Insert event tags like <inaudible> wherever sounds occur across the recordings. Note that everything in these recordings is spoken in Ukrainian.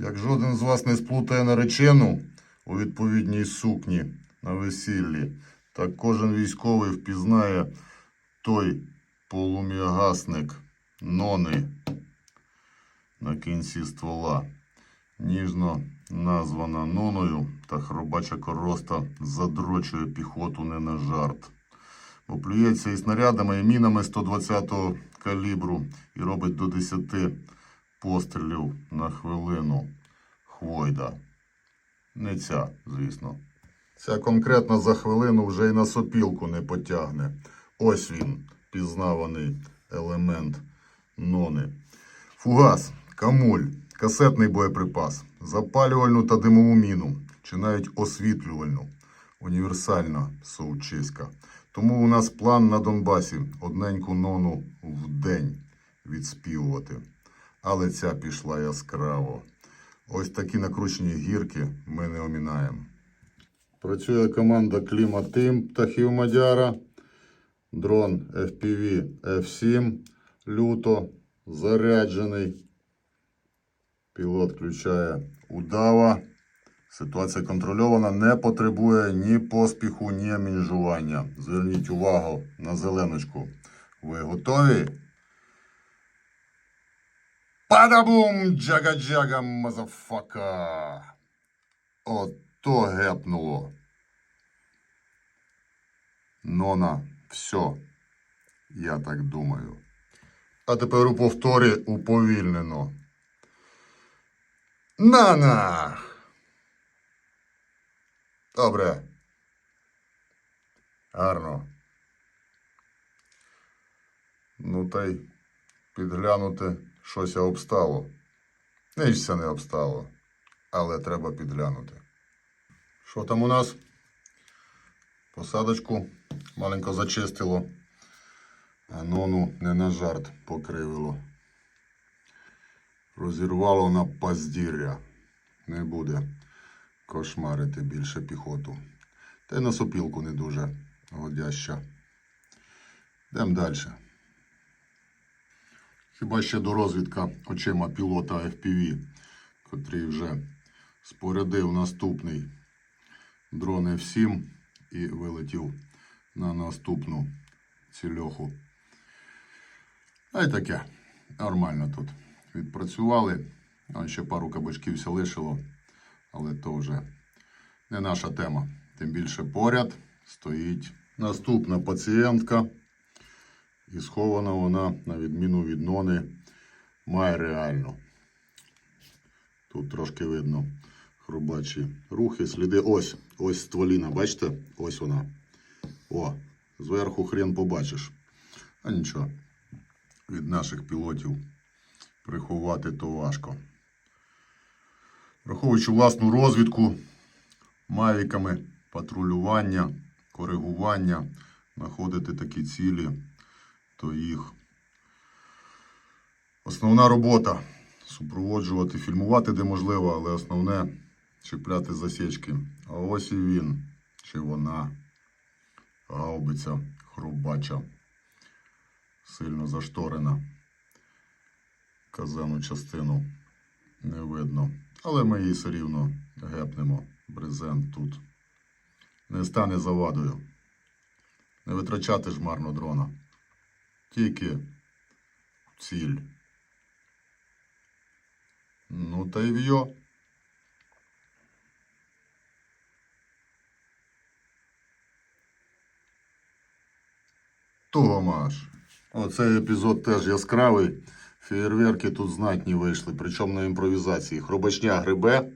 Як жоден з вас не сплутає наречену у відповідній сукні на весіллі, так кожен військовий впізнає той полум'ягасник нони на кінці ствола. Ніжно названа ноною, та хробача короста задрочує піхоту не на жарт. Бо плюється і снарядами, і мінами 120-го калібру і робить до 10 пострілів на хвилину. Хвойда. Не ця, звісно. Ця конкретно за хвилину вже й на сопілку не потягне. Ось він, пізнаваний елемент нони. Фугас, камуль, касетний боєприпас, запалювальну та димову міну, чи навіть освітлювальну. Універсальна соучиська. Тому у нас план на Донбасі одненьку нону в день відспівувати. Але ця пішла яскраво. Ось такі накручені гірки ми не омінаємо. Працює команда Кліма Тим птахів Мадяра. Дрон FPV F7 люто заряджений. Пілот включає удава. Ситуація контрольована, не потребує ні поспіху, ні мінжування. Зверніть увагу на зеленочку. Ви готові? Падабум! Джага-джага, мазафака! Ото гепнуло. Нона, все. Я так думаю. А тепер у повторі уповільнено. Нана! Добре. Гарно. Ну та й підглянути щося обстало. Нічся не обстало, але треба підглянути. Що там у нас? Посадочку маленько зачистило. А нону не на жарт покривило. Розірвало на паздір'я. Не буде кошмарити більше піхоту. Та й на сопілку не дуже годяща. Йдемо далі. Хіба ще до розвідка очима пілота FPV, котрий вже спорядив наступний дрон F7 і вилетів на наступну цільоху. А й таке. Нормально тут. Відпрацювали. Он ще пару кабачків лишило, але то вже не наша тема. Тим більше поряд стоїть наступна пацієнтка. І схована вона, на відміну від нони, має реально. Тут трошки видно хрубачі рухи, сліди. Ось, ось стволіна, бачите? Ось вона. О, зверху хрен побачиш. А нічого, від наших пілотів приховати то важко. Враховуючи власну розвідку, мавіками, патрулювання, коригування, знаходити такі цілі, то їх основна робота супроводжувати, фільмувати де можливо, але основне чіпляти засічки. А ось і він, чи вона, гаубиця, хрубача, сильно зашторена. Казану частину не видно. Але ми її все рівно гепнемо. Брезент тут. Не стане завадою. Не витрачати ж марно дрона. Тільки ціль. Ну та й в'йо. Томаш. Оцей епізод теж яскравий. Феєрверки тут знатні вийшли, причому на імпровізації. Хробачня грибе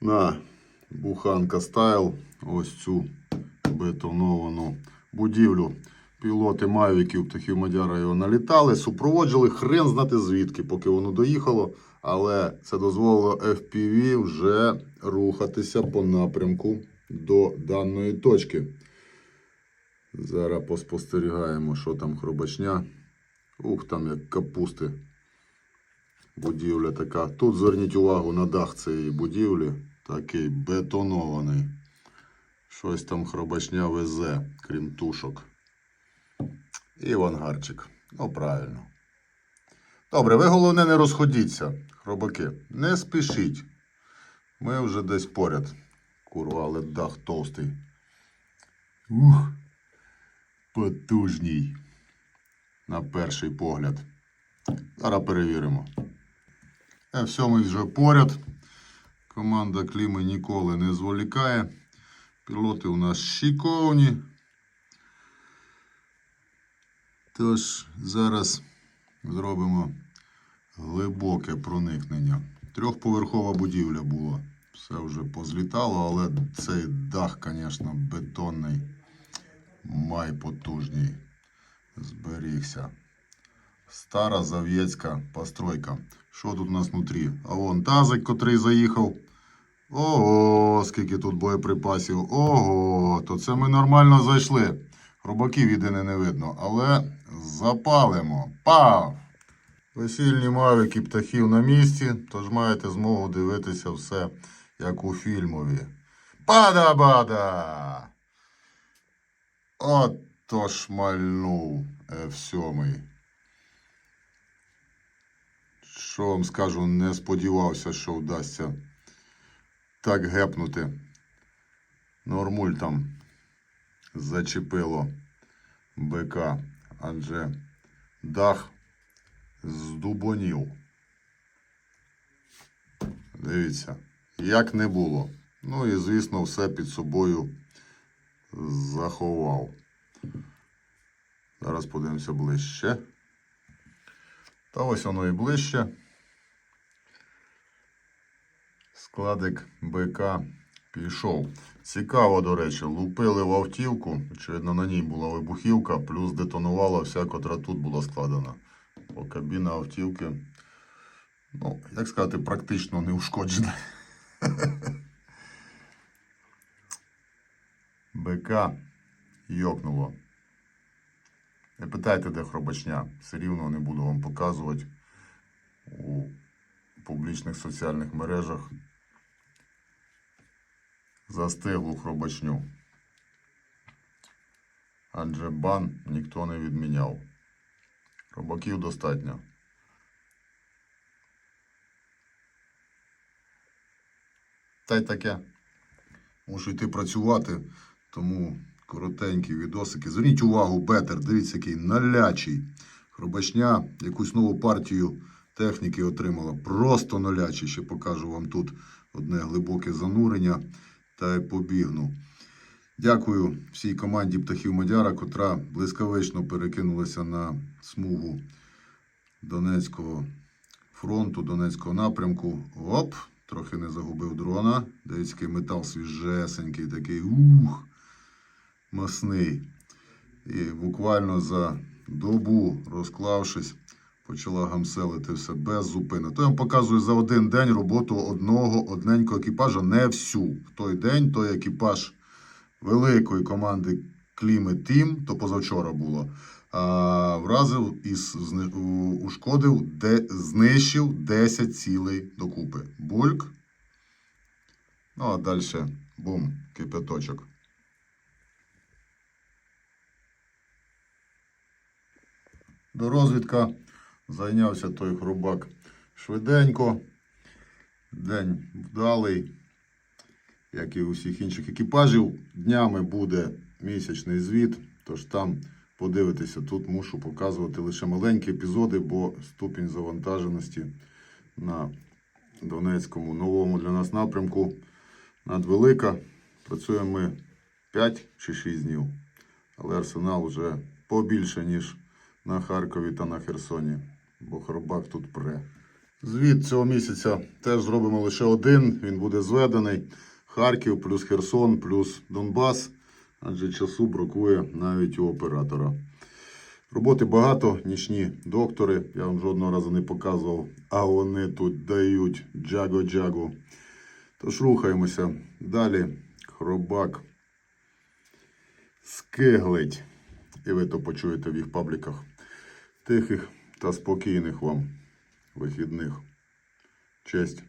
на буханка стайл. Ось цю бетоновану будівлю. Пілоти Мавіків птахів Мадяра його налітали, супроводжували хрен знати звідки, поки воно доїхало. Але це дозволило FPV вже рухатися по напрямку до даної точки. Зараз поспостерігаємо, що там хробачня. Ух, там як капусти. Будівля така. Тут зверніть увагу на дах цієї будівлі. Такий бетонований. Щось там хробачня везе, крім тушок. І ангарчик. Ну, правильно. Добре, ви головне не розходіться, хробаки. Не спішіть. Ми вже десь поряд. Курва, але дах товстий. Ух. Потужній. На перший погляд. Зараз перевіримо. Е, все, ми вже поряд. Команда Кліми ніколи не зволікає. Пілоти у нас шиковні. Тож зараз зробимо глибоке проникнення. Трьохповерхова будівля була. Все вже позлітало, але цей дах, звісно, бетонний, май потужний. Зберігся. Стара зав'єцька постройка. Що тут у нас внутрі? А вон тазик, котрий заїхав. Ого, скільки тут боєприпасів. Ого, то це ми нормально зайшли. Рубаків єдине не видно, але запалимо. Пав! Весільні мавики птахів на місці, тож маєте змогу дивитися все, як у фільмові. Бада-бада! От то шмальнув F7. Що вам скажу, не сподівався, що вдасться так гепнути. Нормуль там зачепило БК, адже дах здубонів. Дивіться, як не було. Ну і, звісно, все під собою заховав. Зараз подивимося ближче. Та ось воно і ближче. Складик БК пішов. Цікаво, до речі, лупили в автівку. Очевидно, на ній була вибухівка, плюс детонувала вся, котра тут була складена. Бо кабіна автівки, ну, як сказати, практично не ушкоджена. <laughs> БК йокнуло. Не питайте, де хробачня. Все рівно не буду вам показувати у публічних соціальних мережах застиглу хробачню. Адже бан ніхто не відміняв. Хробаків достатньо. Та й таке. Мушу йти працювати, тому коротенькі відосики. Зверніть увагу, Бетер, дивіться, який налячий. Хробачня якусь нову партію техніки отримала. Просто налячий. Ще покажу вам тут одне глибоке занурення та й побігну. Дякую всій команді птахів Мадяра, котра блискавично перекинулася на смугу Донецького фронту, Донецького напрямку. Оп, трохи не загубив дрона. Дивіться, метал свіжесенький, такий ух, масний. І буквально за добу, розклавшись, почала гамселити все без зупину. То я вам показую за один день роботу одного одненького екіпажа, не всю. В той день той екіпаж великої команди Кліми Тім, то позавчора було, а, вразив і ушкодив, де, знищив 10 цілей докупи. Бульк. Ну, а далі бум, кипяточок. До розвідка зайнявся той хробак швиденько. День вдалий, як і у всіх інших екіпажів. Днями буде місячний звіт, тож там подивитися. Тут мушу показувати лише маленькі епізоди, бо ступінь завантаженості на Донецькому новому для нас напрямку надвелика. Працюємо ми 5 чи 6 днів, але арсенал вже побільше, ніж на Харкові та на Херсоні, бо хробак тут пре. Звіт цього місяця теж зробимо лише один. Він буде зведений. Харків плюс Херсон плюс Донбас. Адже часу бракує навіть у оператора. Роботи багато, нічні доктори. Я вам жодного разу не показував, а вони тут дають джаго-джагу. Тож рухаємося. Далі хробак скиглить. І ви то почуєте в їх пабліках. Тихих та спокійних вам вихідних. Честь.